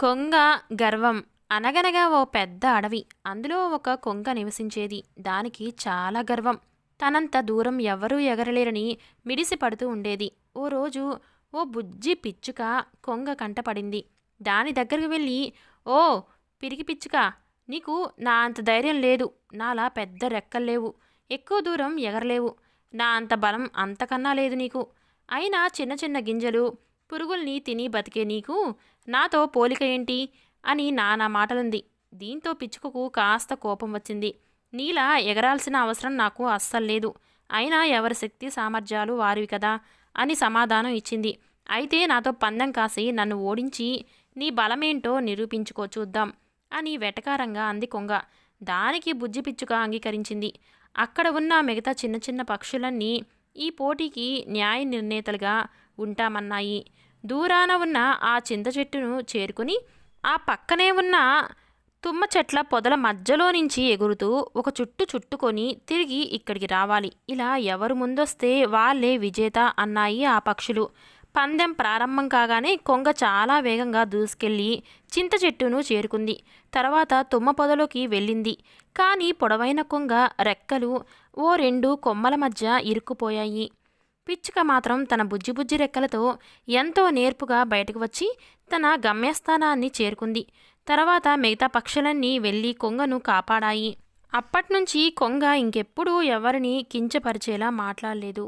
కొంగ గర్వం అనగనగా ఓ పెద్ద అడవి. అందులో ఒక కొంగ నివసించేది. దానికి చాలా గర్వం. తనంత దూరం ఎవ్వరూ ఎగరలేరని మిడిసి పడుతూ ఉండేది. ఓ రోజు ఓ బుజ్జి పిచ్చుక కొంగ కంటపడింది దాని దగ్గరకు వెళ్ళి ఓ పిరికి పిచ్చుక నీకు నా అంత ధైర్యం లేదు. నాలా పెద్ద రెక్కలు లేవు. ఎక్కువ దూరం ఎగరలేవు. నా అంత బలం అంతకన్నా లేదు నీకు. అయినా చిన్న చిన్న గింజలు పురుగుల్ని తిని బతికే నీకు నాతో పోలిక ఏంటి? అని నానా మాటలుంది. దీంతో పిచ్చుకకు కాస్త కోపం వచ్చింది. నీలా ఎగరాల్సిన అవసరం నాకు అస్సలు లేదు. అయినా ఎవరి శక్తి సామర్థ్యాలు వారివి కదా అని సమాధానం ఇచ్చింది. అయితే నాతో పందెం కాసి నన్ను ఓడించి నీ బలమేంటో నిరూపించుకో చూద్దాం అని వెటకారంగా అంది కొంగ. దానికి బుజ్జి పిచ్చుక అంగీకరించింది. అక్కడ ఉన్న మిగతా చిన్న చిన్న పక్షులన్నీ ఈ పోటీకి న్యాయ నిర్ణేతలుగా ఉంటామన్నాయి. దూరాన ఉన్న ఆ చింత చెట్టును చేరుకుని ఆ పక్కనే ఉన్న తుమ్మ చెట్ల పొదల మధ్యలో నుంచి ఎగురుతూ ఒక చుట్టు చుట్టుకొని తిరిగి ఇక్కడికి రావాలి. ఇలా ఎవరు ముందొస్తే వాళ్ళే విజేత అన్నాయి ఆ పక్షులు. పందెం ప్రారంభం కాగానే కొంగ చాలా వేగంగా దూసుకెళ్ళి చింత చెట్టును చేరుకుంది. తర్వాత తుమ్మ పొదలోకి వెళ్ళింది. కానీ పొడవైన కొంగ రెక్కలు ఓ రెండు కొమ్మల మధ్య ఇరుక్కుపోయాయి. పిచ్చుక మాత్రం తన బుజ్జి బుజ్జి రెక్కలతో ఎంతో నేర్పుగా బయటకు వచ్చి తన గమ్యస్థానాన్ని చేరుకుంది. తర్వాత మిగతా పక్షులన్నీ వెళ్ళి కొంగను కాపాడాయి. అప్పట్నుంచి కొంగ ఇంకెప్పుడూ ఎవరిని కించపరిచేలా మాట్లాడలేదు.